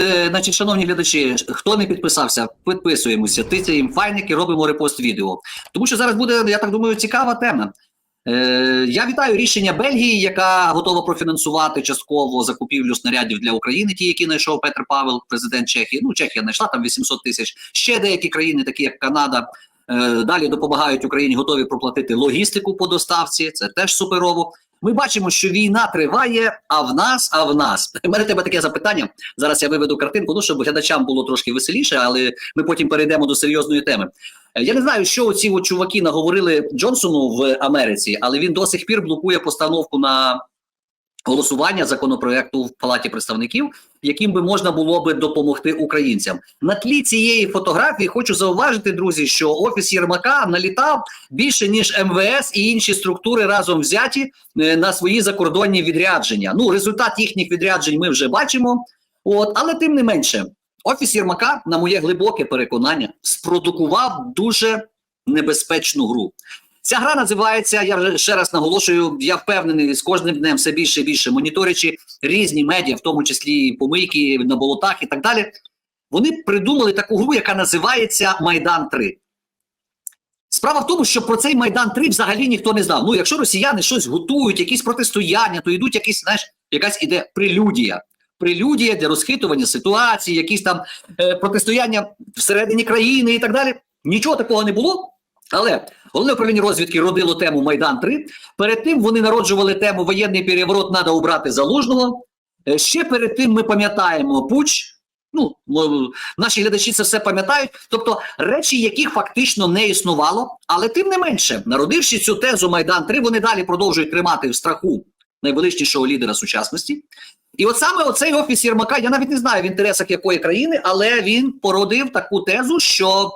Е, значить, шановні глядачі, хто не підписався, підписуємося, тицяємо файники, робимо репост відео. Тому що зараз буде, я так думаю, цікава тема. Е, я вітаю рішення Бельгії, яка готова профінансувати частково закупівлю снарядів для України, ті, які знайшов Петр Павел, президент Чехії. Ну, Чехія знайшла там 800 тисяч. Ще деякі країни, такі як Канада, е, далі допомагають Україні, готові проплатити логістику по доставці. Це теж суперово. Ми бачимо, що війна триває, а в нас, а в нас. У мене тебе таке запитання. Зараз я виведу картинку, ну щоб глядачам було трошки веселіше, але ми потім перейдемо до серйозної теми. Е, Я не знаю, що от чуваки наговорили Джонсону в Америці, але він до сих пір блокує постановку на голосування законопроекту в Палаті представників, яким би можна було би допомогти українцям. На тлі цієї фотографії хочу зауважити, друзі, що офіс Єрмака налітав більше ніж МВС і інші структури разом взяті е, на свої закордонні відрядження. Ну, результат їхніх відряджень ми вже бачимо. От, але тим не менше, офіс Єрмака, на моє глибоке переконання, спродукував дуже небезпечну гру. Ця гра називається, я ще раз наголошую, я впевнений, з кожним днем все більше і більше моніторячи різні медіа, в тому числі помийки на болотах і так далі. Вони придумали таку гру, яка називається Майдан 3. Справа в тому, що про цей Майдан 3 взагалі ніхто не знав. Ну, якщо росіяни щось готують, якісь протистояння, то йдуть якісь, знаєш, якась іде прелюдія. Прелюдія для розхитування ситуації, якісь там е, протистояння всередині країни і так далі. Нічого такого не було. Але головне управління розвідки родило тему Майдан 3 Перед тим вони народжували тему воєнний переворот треба убрати залужного. Е, Ще перед тим ми пам'ятаємо Пуч. Ну, наші глядачі це все пам'ятають. Тобто речі, яких фактично не існувало, але тим не менше, народивши цю тезу Майдан 3 вони далі продовжують тримати в страху найвеличнішого лідера сучасності. І от саме оцей офіс Єрмака, я навіть не знаю в інтересах якої країни, але він породив таку тезу, що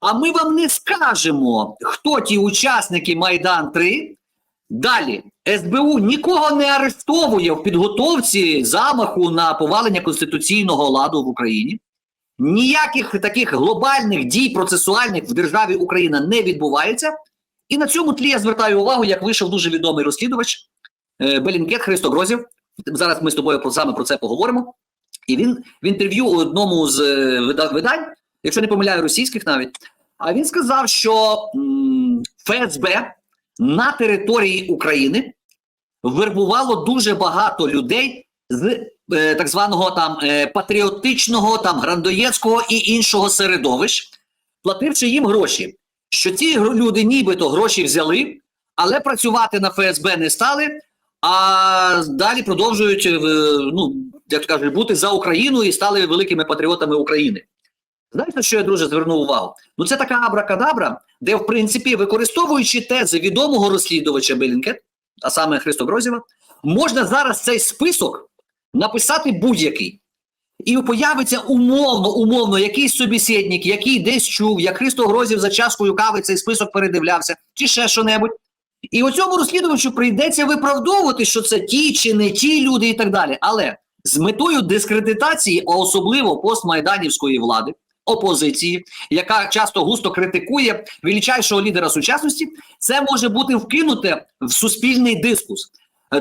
а ми вам не скажемо, хто ті учасники Майдан 3 Далі СБУ нікого не арештовує в підготовці замаху на повалення конституційного ладу в Україні. Ніяких таких глобальних дій процесуальних в державі Україна не відбувається. І на цьому тлі я звертаю увагу, як вийшов дуже відомий розслідувач е, Белінкет Христо Грозів. Зараз ми з тобою про, саме про це поговоримо. І він в інтерв'ю одному з е, видань, якщо не помиляю, російських навіть, а він сказав, що ФСБ на території України вербувало дуже багато людей з е, так званого там е, патріотичного, там грандоєцького і іншого середовищ, плативши їм гроші. Що ці люди нібито гроші взяли, але працювати на ФСБ не стали, а далі продовжують е, ну, як кажуть, бути за Україну і стали великими патріотами України. Знаєш, на що я друже звернув увагу? Ну це така абракадабра, де, в принципі, використовуючи тези відомого розслідувача Белінкет, а саме Христо Грозєва, можна зараз цей список написати будь-який. І появиться умовно, умовно, якийсь собеседник, який десь чув, як Христо Грозів за чашкою кави цей список передивлявся, чи ще що-небудь. І у цьому розслідувачу прийдеться виправдовувати, що це ті чи не ті люди, і так далі. Але з метою дискредитації, а особливо постмайданівської влади, опозиції, яка часто густо критикує величайшого лідера сучасності, це може бути вкинуте в суспільний дискус.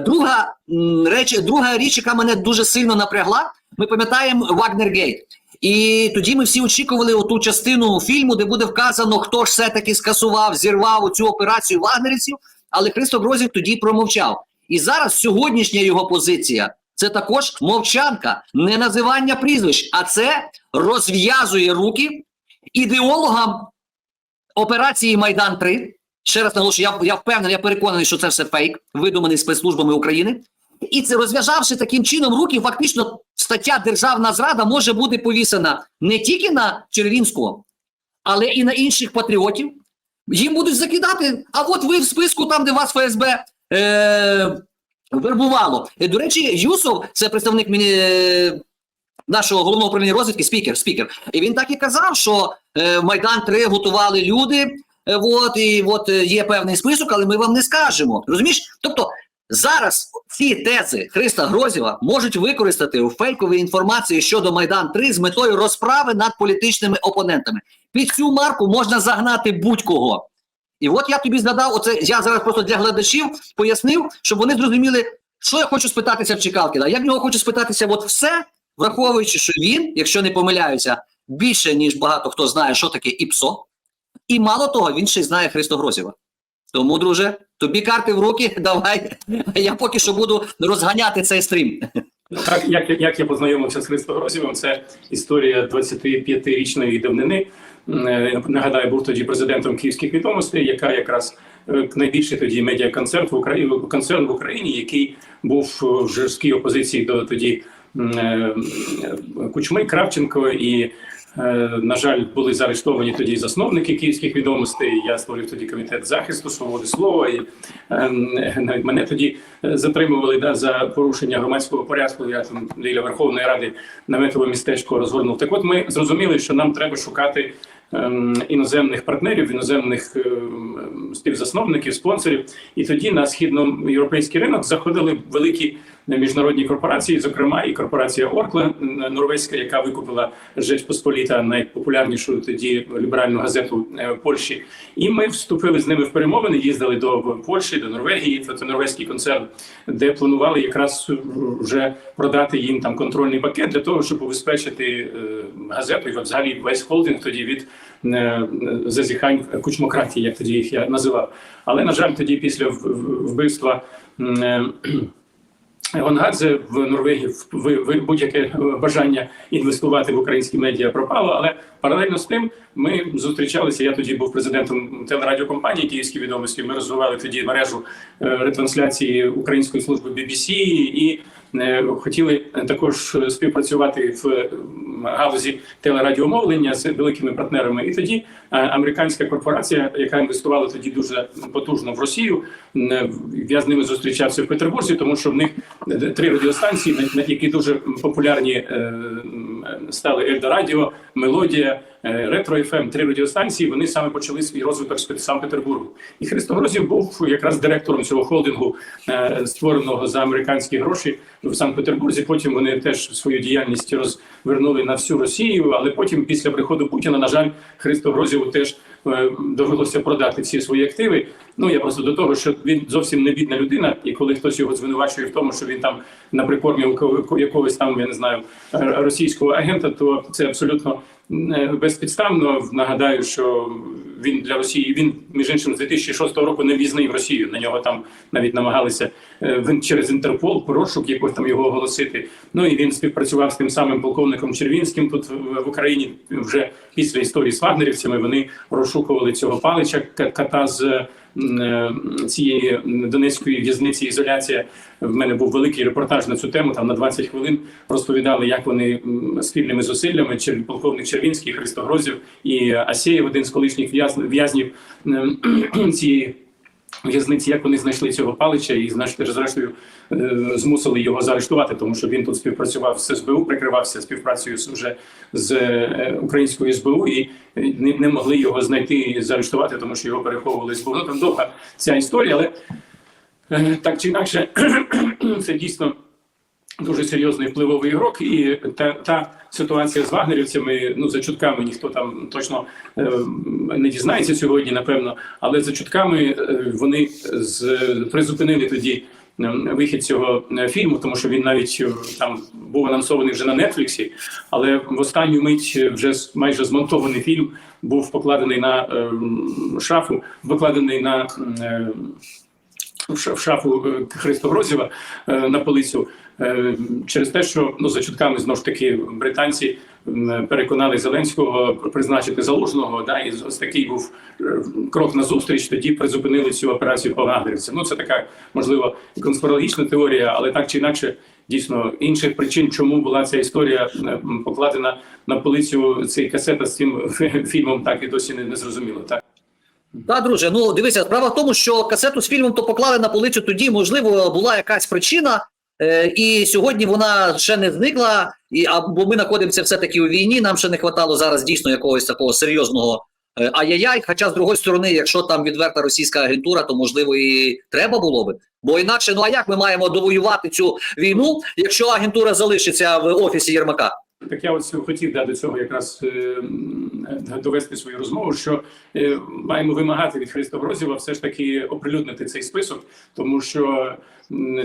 Друга м, реч, друга річ, яка мене дуже сильно напрягла, ми пам'ятаємо Вагнергейт. І тоді ми всі очікували оту частину фільму, де буде вказано, хто ж все-таки скасував, зірвав цю операцію вагнерівців, але Христо Грозів тоді промовчав. І зараз сьогоднішня його позиція це також мовчанка, не називання прізвищ, а це розв'язує руки ідеологам операції Майдан 3 Ще раз наголошую, я, я впевнений, я переконаний, що це все фейк, видуманий спецслужбами України. І це розв'язавши таким чином руки, фактично стаття Державна зрада може бути повісена не тільки на Червінського, але і на інших патріотів. Їм будуть закидати. А от ви в списку, там, де вас ФСБ е- вербувало. Е, До речі, Юсов, це представник мені. Нашого головного управління розвідки, спікер, спікер. І він так і казав, що е, Майдан 3 готували люди, е, от, і от е, є певний список, але ми вам не скажемо. Розумієш? Тобто зараз ці тези Христа Грозєва можуть використати у фейковій інформації щодо Майдан 3 з метою розправи над політичними опонентами. Під цю марку можна загнати будь-кого. І от я тобі згадав, оце я зараз просто для глядачів пояснив, щоб вони зрозуміли, що я хочу спитатися в Чекалкіна. Я в нього хочу спитатися, от все враховуючи, що він, якщо не помиляюся, більше ніж багато хто знає, що таке ІПСО, і мало того, він ще й знає Христогрозєва. Тому, друже, тобі карти в руки, давай. Я поки що буду розганяти цей стрім. Так, як, як я познайомився з Христо Грозєвим, це історія 25-річної давнини. Е, Нагадаю, був тоді президентом київських відомостей, яка якраз е, найбільший тоді медіаконцерн в Україні концерн в Україні, який був в жорсткій опозиції до тоді е, Кучми Кравченко і. е, На жаль, були заарештовані тоді засновники київських відомостей. Я створив тоді комітет захисту свободи слова, і ем, навіть мене тоді е, затримували да, за порушення громадського порядку. Я там біля Верховної Ради наметове містечко розгорнув. Так, от ми зрозуміли, що нам треба шукати ем, іноземних партнерів, іноземних ем, співзасновників, спонсорів. І тоді на східноєвропейський ринок заходили великі міжнародні корпорації, зокрема і корпорація Оркла норвезька, яка викупила Жеч Посполіта, найпопулярнішу тоді ліберальну газету е, Польщі. І ми вступили з ними в перемовини, їздили до Польщі, до Норвегії. Це норвезький концерн, де планували якраз вже продати їм там контрольний пакет для того, щоб убезпечити е, газету і взагалі весь холдинг тоді від е, зазіхань кучмократії, як тоді їх я називав. Але на жаль, тоді після вбивства. Гонгадзе в Норвегії в- будь-яке бажання інвестувати в українські медіа пропало. Але паралельно з тим ми зустрічалися. Я тоді був президентом телерадіокомпанії Київські відомості. Ми розвивали тоді мережу е, ретрансляції української служби BBC і е, хотіли також співпрацювати в е, галузі телерадіомовлення з великими партнерами. І тоді американська корпорація, яка інвестувала тоді дуже потужно в Росію, я з ними зустрічався в Петербурзі, тому що в них три радіостанції, які дуже популярні стали Ельда Радіо, Мелодія, Ретро ФМ, три радіостанції. Вони саме почали свій розвиток з Санкт-Петербургу. І Христо Грозів був якраз директором цього холдингу, е, створеного за американські гроші в Санкт-Петербурзі. Потім вони теж свою діяльність розвернули на всю Росію. Але потім, після приходу Путіна, на жаль, Христо Грозєву теж е, довелося продати всі свої активи. Ну я просто до того, що він зовсім не бідна людина, і коли хтось його звинувачує в тому, що він там на прикормі якогось там, я не знаю, російського агента, то це абсолютно е, безпідставно. Нагадаю, що він для Росії він між іншим з 2006 року не в'їзний в Росію. На нього там навіть намагалися е, через Інтерпол розшук якось там його оголосити. Ну і він співпрацював з тим самим полковником Червінським тут в Україні вже після історії з вагнерівцями. Вони розшукували цього палича кота з е, цієї донецької в'язниці ізоляція. В мене був великий репортаж на цю тему. Там на 20 хвилин розповідали, як вони спільними зусиллями, полковник Червінський, Христогрозів і Асєєв, один з колишніх в'яз- в'язнів цієї. В'язниці, як вони знайшли цього палича, і значить, зрештою е, змусили його заарештувати, тому що він тут співпрацював з СБУ, прикривався співпрацею вже з е, українською СБУ, і не, могли його знайти і заарештувати, тому що його переховували СБУ. Ну там довга ця історія, але е, так чи інакше, це дійсно дуже серйозний впливовий ігрок, і та, та ситуація з вагнерівцями, ну за чутками ніхто там точно е, не дізнається сьогодні, напевно, але за чутками е, вони з, призупинили тоді. Вихід цього е, фільму, тому що він навіть там був анонсований вже на Нетфліксі, але в останню мить вже майже змонтований фільм був покладений на е, шафу, покладений на е, в шафу Христо Грозєва на полицю через те, що ну за чутками знову ж таки британці переконали Зеленського призначити залужного. Да, і ось такий був е, крок на зустріч. Тоді призупинили цю операцію по вагнерівцям. Ну це така можливо конспірологічна теорія, але так чи інакше. Дійсно, інших причин, чому була ця історія е, покладена на полицю цей касета з цим фільмом, так і досі не, не зрозуміло. Так. Так, друже, ну дивися, справа в тому, що касету з фільмом то поклали на полицю тоді, можливо, була якась причина, е, і сьогодні вона ще не зникла. І, бо ми знаходимося все-таки у війні, нам ще не вистачало зараз дійсно якогось такого серйозного е, ай-яй-яй. Хоча, з другої сторони, якщо там відверта російська агентура, то можливо і треба було би. Бо інакше, ну а як ми маємо довоювати цю війну, якщо агентура залишиться в офісі Єрмака? Так я ось хотів да, до цього якраз е, довести свою розмову, що е, маємо вимагати від Христа Грозєва все ж таки оприлюднити цей список, тому що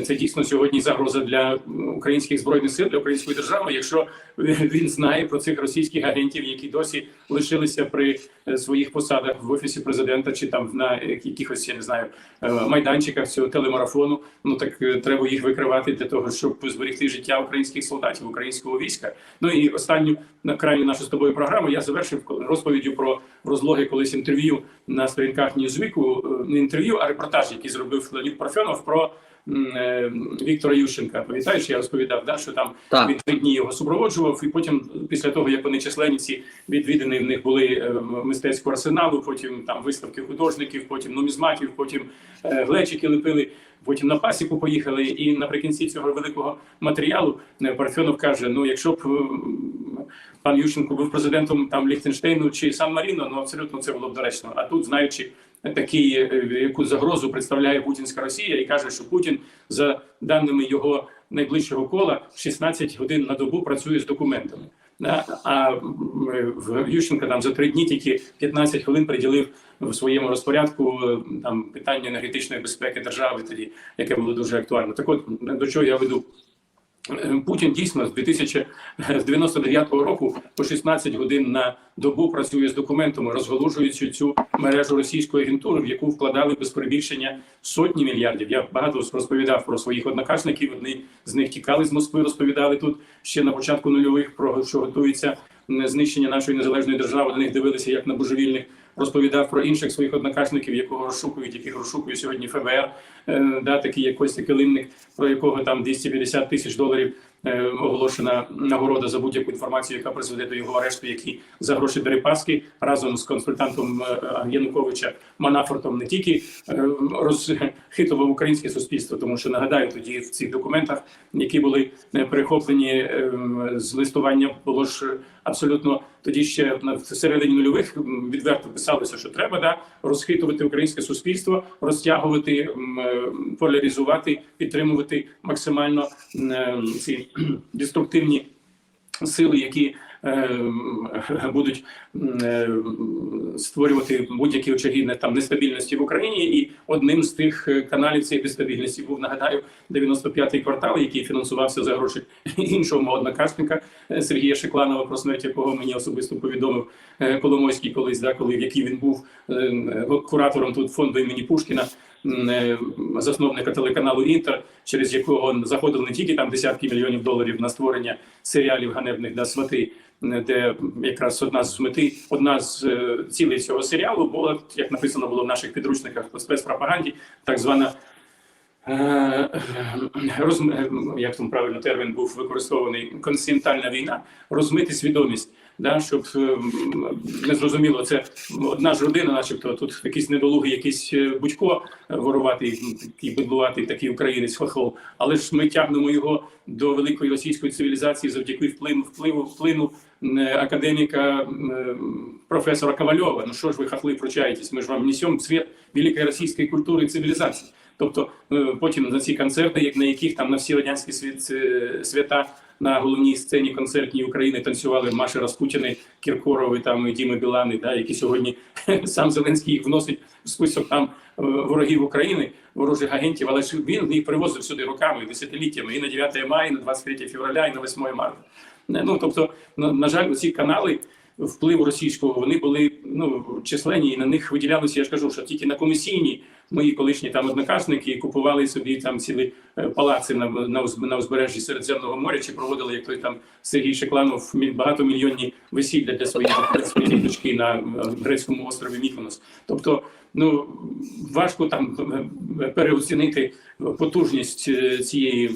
це дійсно сьогодні загроза для українських збройних сил, для української держави. Якщо він знає про цих російських агентів, які досі лишилися при е, своїх посадах в офісі президента чи там на якихось я не знаю е, майданчиках цього телемарафону, ну так е, треба їх викривати для того, щоб зберегти життя українських солдатів, українського війська. Ну і останню на крайню нашу з тобою програму я завершив розповіддю про розлоги колись інтерв'ю на сторінках Ньюзвіку, не інтерв'ю, а репортаж, який зробив Леонід Парфьонов про Віктора Ющенка. Пам'ятаєш, я розповідав, да, що там Так. він три дні його супроводжував, і потім, після того як вони численні ці відвідини, в них були е, мистецького арсеналу, потім там виставки художників, потім нумізматів, потім е, глечики лепили. Потім на пасіку поїхали, і наприкінці цього великого матеріалу е, Парфьонов каже: ну, якщо б пан Ющенко був президентом там Ліхтенштейну чи Сан Маріно, ну абсолютно це було б доречно. А тут, знаючи такий, е, яку загрозу представляє путінська Росія, і каже, що Путін за даними його найближчого кола 16 годин на добу працює з документами. А м, в Ющенка там за три дні тільки 15 хвилин приділив в своєму розпорядку е, там питання енергетичної безпеки держави, тоді яке було дуже актуально. Так от до чого я веду. Е, Путін дійсно з 2099 року по 16 годин на добу працює з документами, розголошуючи цю мережу російської агентури, в яку вкладали без перебільшення сотні мільярдів. Я багато розповідав про своїх однокашників. Одні з них тікали з Москви, розповідали тут ще на початку нульових про що готується знищення нашої незалежної держави. На них дивилися як на божевільних. Розповідав про інших своїх однокашників, якого розшукують, яких розшукує сьогодні ФБР, е, да, такий як Костя Килимник, про якого там 250 тисяч доларів е, оголошена нагорода за будь-яку інформацію, яка призведе до його арешту, які за гроші Дерипаски разом з консультантом е, Януковича Манафортом не тільки розхитував українське суспільство, тому що нагадаю, тоді в цих документах, які були перехоплені з листування, було ж абсолютно тоді ще в середині нульових відверто писалося, що треба да розхитувати українське суспільство, розтягувати, е, поляризувати, підтримувати максимально е, ці деструктивні сили, які будуть е, створювати будь-які очаги не- там нестабільності в Україні. І одним з тих е, каналів цієї нестабільності був нагадаю 95-й квартал, який фінансувався за гроші іншого мого однокашника е, Сергія Шекланова, про смерть якого мені особисто повідомив е, Коломойський колись, да, коли в який він був е, е, куратором тут фонду імені Пушкіна. Е, Засновника телеканалу Інтер, через якого заходили не тільки там десятки мільйонів доларів на створення серіалів ганебних да свати, де якраз одна з мети, одна з е, цілей цього серіалу була, як написано було в наших підручниках по спецпропаганді, так звана е, е, як там правильно термін був використований, консієнтальна війна, розмити свідомість. Да, щоб е, не зрозуміло, це одна ж родина, начебто тут якийсь недолугий, якийсь е, будько е, воруватий, м, такий бидлуватий, такий українець хохол. Але ж ми тягнемо його до великої російської цивілізації завдяки впливу впливу вплину академіка професора Ковальова. Ну що ж ви хохли пручаєтесь? Ми ж вам несемо цвіт великої російської культури і цивілізації. Тобто е, потім на ці концерти, як на яких там на всі радянські е, свята на головній сцені концертній України танцювали Маші Распутіни, Кіркорови там і Діми Білани, да, які сьогодні сам Зеленський їх вносить в список там е, ворогів України, ворожих агентів, але ж він їх привозив сюди роками, десятиліттями, і на 9 мая, і на 23 февраля, і на 8 марта. Ну тобто, на, на жаль, ці канали впливу російського вони були ну численні, і на них виділялося. Я ж кажу, що тільки на комісійні мої колишні там однокашники купували собі там цілі е, палаци на, на, на узбережжі Середземного моря, чи проводили як той там Сергій Шекланов багатомільйонні весілля для своєї для своєї дочки на е, грецькому острові Міконос. Тобто, ну важко там е, переоцінити потужність цієї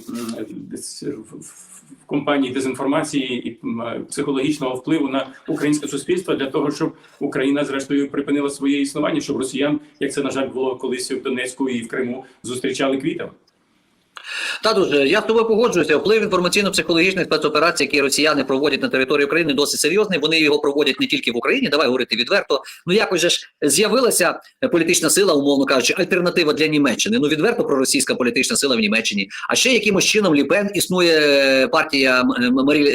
в- компанії дезінформації і е, психологічного впливу на українське суспільство для того, щоб Україна зрештою припинила своє існування, щоб росіян, як це на жаль було колись в Донецьку і в Криму, зустрічали квітами. Та дуже я з тобою погоджуюся. Вплив інформаційно-психологічних спецоперацій, які росіяни проводять на території України, досить серйозний. Вони його проводять не тільки в Україні. Давай говорити відверто. Ну якось же ж з'явилася політична сила, умовно кажучи, альтернатива для Німеччини. Ну відверто проросійська політична сила в Німеччині. А ще якимось чином Ліпен існує е, партія М- Марі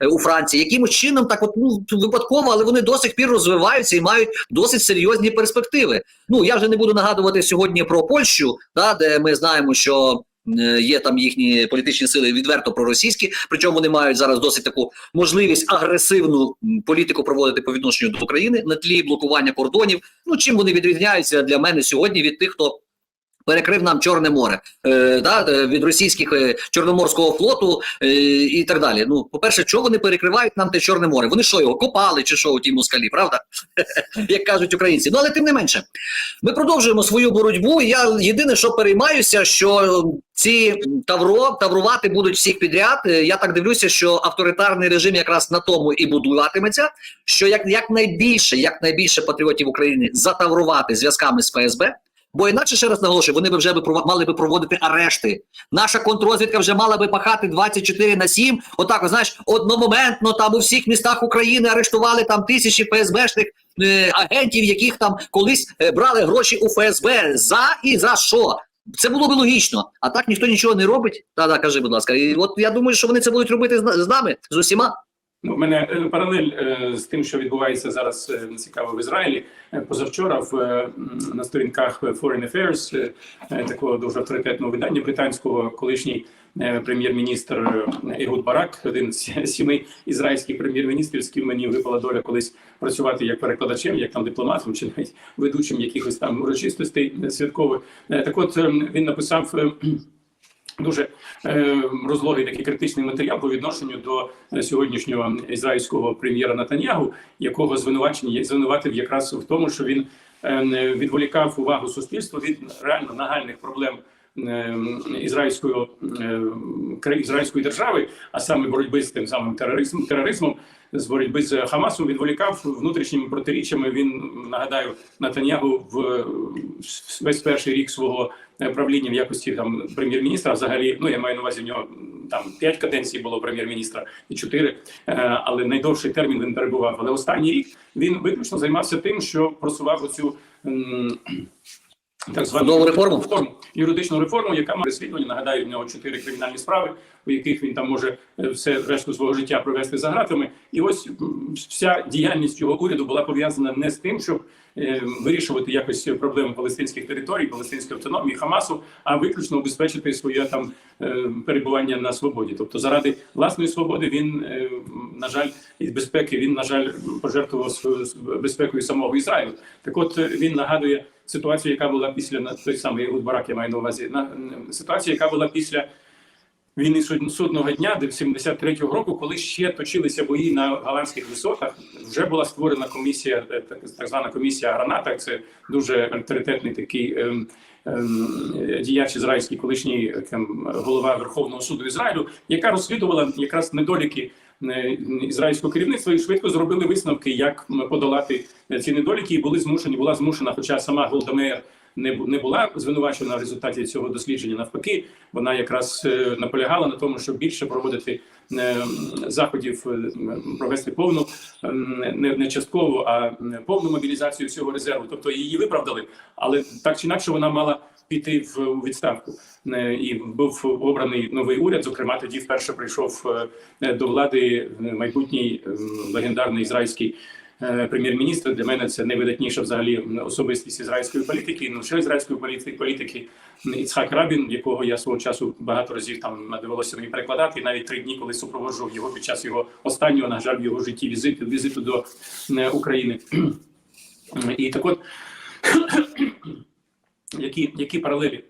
е, у Франції. Якимось чином так, от ну випадково, але вони до сих пір розвиваються і мають досить серйозні перспективи. Ну я вже не буду нагадувати сьогодні про Польщу, да, де ми знаємо, що е, є там їхні політичні сили відверто проросійські, причому вони мають зараз досить таку можливість агресивну політику проводити по відношенню до України на тлі блокування кордонів. Ну чим вони відрізняються для мене сьогодні від тих, хто перекрив нам Чорне море е, да, е, від російських е, Чорноморського флоту е, і так далі. Ну, по-перше, чого вони перекривають нам те Чорне море? Вони що його копали чи що у тій москалі, правда? Як кажуть українці. Ну але тим не менше, ми продовжуємо свою боротьбу. і Я єдине, що переймаюся, що ці тавро таврувати будуть всіх підряд. Е, Я так дивлюся, що авторитарний режим якраз на тому і будуватиметься. Що як якнайбільше, якнайбільше патріотів України затаврувати зв'язками з ФСБ. Бо інакше ще раз наголошую, вони б вже би мали би проводити арешти. Наша контррозвідка вже мала би пахати 24 на 7. Отак, от, знаєш, одномоментно там у всіх містах України арештували там тисячі ФСБшних е, агентів, яких там колись е, брали гроші у ФСБ. За і за що? Це було б логічно. А так ніхто нічого не робить. Та, да, кажи, будь ласка. І от я думаю, що вони це будуть робити з нами, з усіма. Ну, у мене е, паралель е, з тим, що відбувається зараз е, цікаво в Ізраїлі. Позавчора в на сторінках Foreign Affairs, такого дуже авторитетного видання британського, колишній прем'єр-міністр Егуд Барак, один з сіми ізраїльських прем'єр-міністрів, з ким мені випала доля колись працювати як перекладачем, як там дипломатом, чи навіть ведучим якихось там урочистостей святкових. Так, от е, він написав. Дуже е, розлогий такий критичний матеріал по відношенню до е, сьогоднішнього ізраїльського прем'єра Натаньягу, якого звинувачення звинуватив якраз в тому, що він е, відволікав увагу суспільства від реально нагальних проблем е, ізраїльської е, ізраїльської держави, а саме боротьби з тим самим тероризмом, тероризмом, з боротьби з Хамасом, відволікав внутрішніми протиріччями. Він нагадаю Натаньягу в весь перший рік свого правління в якості там прем'єр-міністра. Взагалі, ну я маю на увазі в нього там п'ять каденцій було прем'єр-міністра і чотири, е, але найдовший термін він перебував. Але останній рік він виключно займався тим, що просував оцю. Так звану реформу? реформу, юридичну реформу, яка має розслідування. Нагадаю, в нього чотири кримінальні справи, у яких він там може е, все решту свого життя провести за гратами. І ось вся діяльність його уряду була пов'язана не з тим, щоб е, вирішувати якось проблеми палестинських територій, палестинської автономії, Хамасу, а виключно убезпечити своє там е, перебування на свободі. Тобто, заради власної свободи він на жаль і безпеки він на жаль пожертвував безпекою самого Ізраїлю. Так, от він нагадує ситуацію, яка була після той самий Барак, я маю на увазі на м, ситуація, яка була після. Війни суд- судного дня до 73-го року, коли ще точилися бої на голландських висотах, вже була створена комісія, е, так, так звана комісія Граната. Це дуже авторитетний такий ем, ем, діяч ізраїльський, колишній е, там, голова Верховного суду Ізраїлю, яка розслідувала якраз недоліки е, ізраїльського керівництва і швидко зробили висновки, як подолати е, ці недоліки, і були змушені, була змушена, хоча сама Голда Меїр не не була звинувачена в результаті цього дослідження. Навпаки, вона якраз е, наполягала на тому, щоб більше проводити е, заходів, е, провести повну не, не часткову, а повну мобілізацію цього резерву. Тобто її виправдали, але так чи інакше вона мала піти в відставку. І був обраний новий уряд. Зокрема, тоді вперше прийшов до влади майбутній легендарний ізраїльський е, прем'єр-міністр. Для мене це найвидатніша взагалі особистість ізраїльської політики, ну ще ізраїльської політики, політики Іцхак Рабін, якого я свого часу багато разів там довелося мені перекладати. І навіть три дні, коли супроводжував його під час його останнього, на жаль, в його житті візиту візиту до е, України. І так от які, які паралелі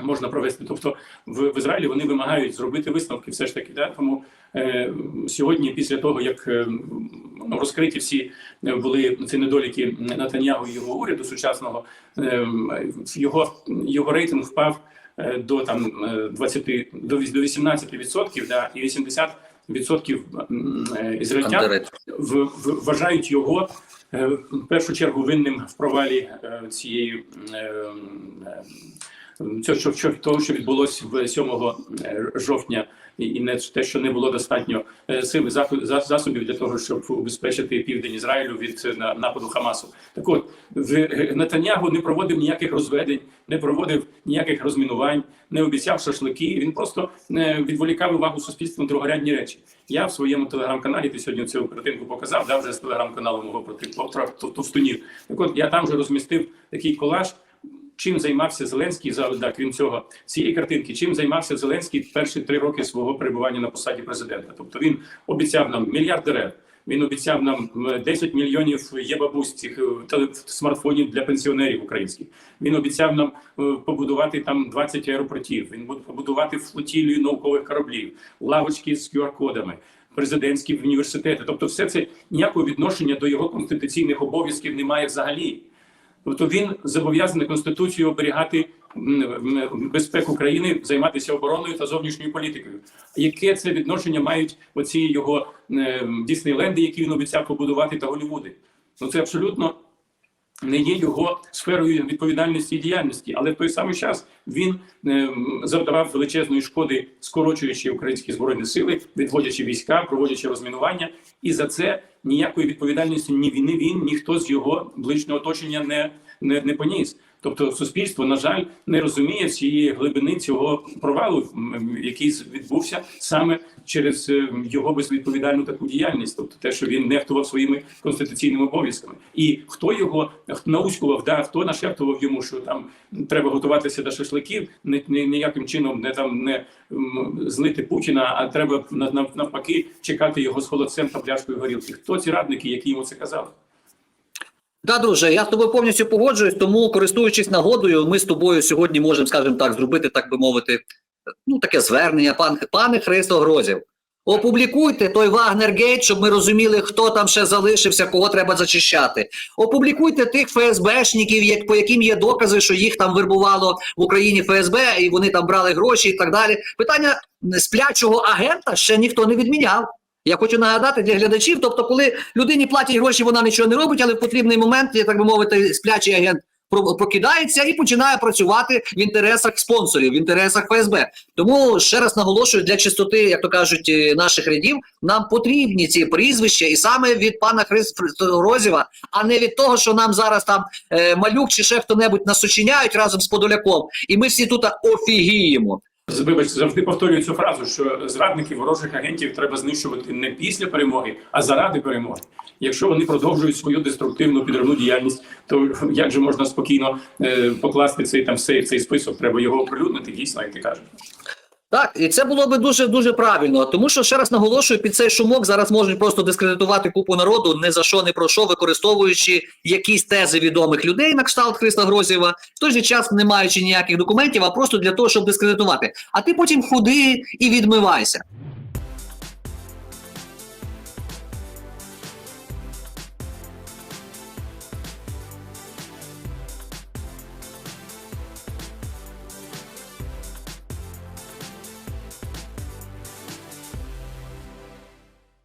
можна провести? Тобто в, в Ізраїлі вони вимагають зробити висновки, все ж таки. Да? Тому е, сьогодні, після того як е, ну, розкриті всі е, були ці недоліки Натаньягу і його уряду сучасного, е, його, його рейтинг впав е, до там е, 20, до 18%, да, і 80 Відсотків е, ізраїльтян в, в, вважають його е, в першу чергу винним в провалі е, цієї е, е, цього, що, що, того, що відбулося в 7 е, жовтня, і не те, що не було достатньо е, сили засобів для того, щоб убезпечити південь Ізраїлю від е, нападу Хамасу. Так от в Нетаньягу не проводив ніяких розведень, не проводив ніяких розмінувань, не обіцяв шашлики. Він просто відволікав увагу суспільства на другорядні речі. Я в своєму телеграм-каналі ти сьогодні цю картинку показав, да, вже з телеграм-каналу мого проти товстунів. Так от я там вже розмістив такий колаж. Чим займався Зеленський за крім цього цієї картинки, чим займався Зеленський перші три роки свого перебування на посаді президента. Тобто він обіцяв нам мільярд дерев. Він обіцяв нам м, 10 мільйонів є бабусь цих е, смартфонів для пенсіонерів українських. Він обіцяв нам е, побудувати там 20 аеропортів. Він буде побудувати флотілію наукових кораблів, лавочки з QR-кодами, президентські університети. Тобто, все це ніякого відношення до його конституційних обов'язків немає взагалі. Тобто він зобов'язаний Конституцією оберігати безпеку країни, займатися обороною та зовнішньою політикою. Яке це відношення мають оці його Діснейленди, які він обіцяв побудувати, та Голлівуди? Ну це абсолютно не є його сферою відповідальності і діяльності, але в той самий час він е, завдавав величезної шкоди, скорочуючи українські збройні сили, відводячи війська, проводячи розмінування, і за це ніякої відповідальності ні він, ні він, ніхто з його ближнього оточення не, не, не поніс. Тобто, суспільство, на жаль, не розуміє всієї глибини цього провалу, який відбувся саме через е, його безвідповідальну таку діяльність, тобто те, що він нехтував своїми конституційними обов'язками, і хто його наускував, да хто нашептував йому, що там треба готуватися до шашликів, ні, ніяким чином не там не злити Путіна, а треба на- на- навпаки чекати його з холодцем та пляшкою горілки. Хто ці радники, які йому це казали? Да, друже, я з тобою повністю погоджуюсь, тому користуючись нагодою, ми з тобою сьогодні можемо, скажімо так, зробити, так би мовити, ну таке звернення, пан пане Христо Грозів. Опублікуйте той Вагнергейт, щоб ми розуміли, хто там ще залишився, кого треба зачищати. Опублікуйте тих ФСБшників, як по яким є докази, що їх там вербувало в Україні ФСБ, і вони там брали гроші і так далі. Питання сплячого агента ще ніхто не відміняв. Я хочу нагадати для глядачів, тобто, коли людині платять гроші, вона нічого не робить, але в потрібний момент, я так би мовити, сплячий агент про- прокидається і починає працювати в інтересах спонсорів, в інтересах ФСБ. Тому ще раз наголошую для чистоти, як то кажуть, е, наших рядів, нам потрібні ці прізвища, і саме від пана Христорозєва, а не від того, що нам зараз там е, малюк чи ще хто-небудь нас сочиняють разом з Подоляком, і ми всі тут офігіємо. Вибачте, завжди повторюю цю фразу, що зрадників ворожих агентів треба знищувати не після перемоги, а заради перемоги. Якщо вони продовжують свою деструктивну підривну діяльність, то як же можна спокійно е, покласти цей там сейф, цей список? Треба його оприлюднити, дійсно, як ти кажеш. Так, і це було би дуже дуже правильно, тому що ще раз наголошую, під цей шумок зараз можуть просто дискредитувати купу народу, не за що не про що, використовуючи якісь тези відомих людей на кшталт Христа Грозєва, в той же час не маючи ніяких документів, а просто для того, щоб дискредитувати. А ти потім ходи і відмивайся.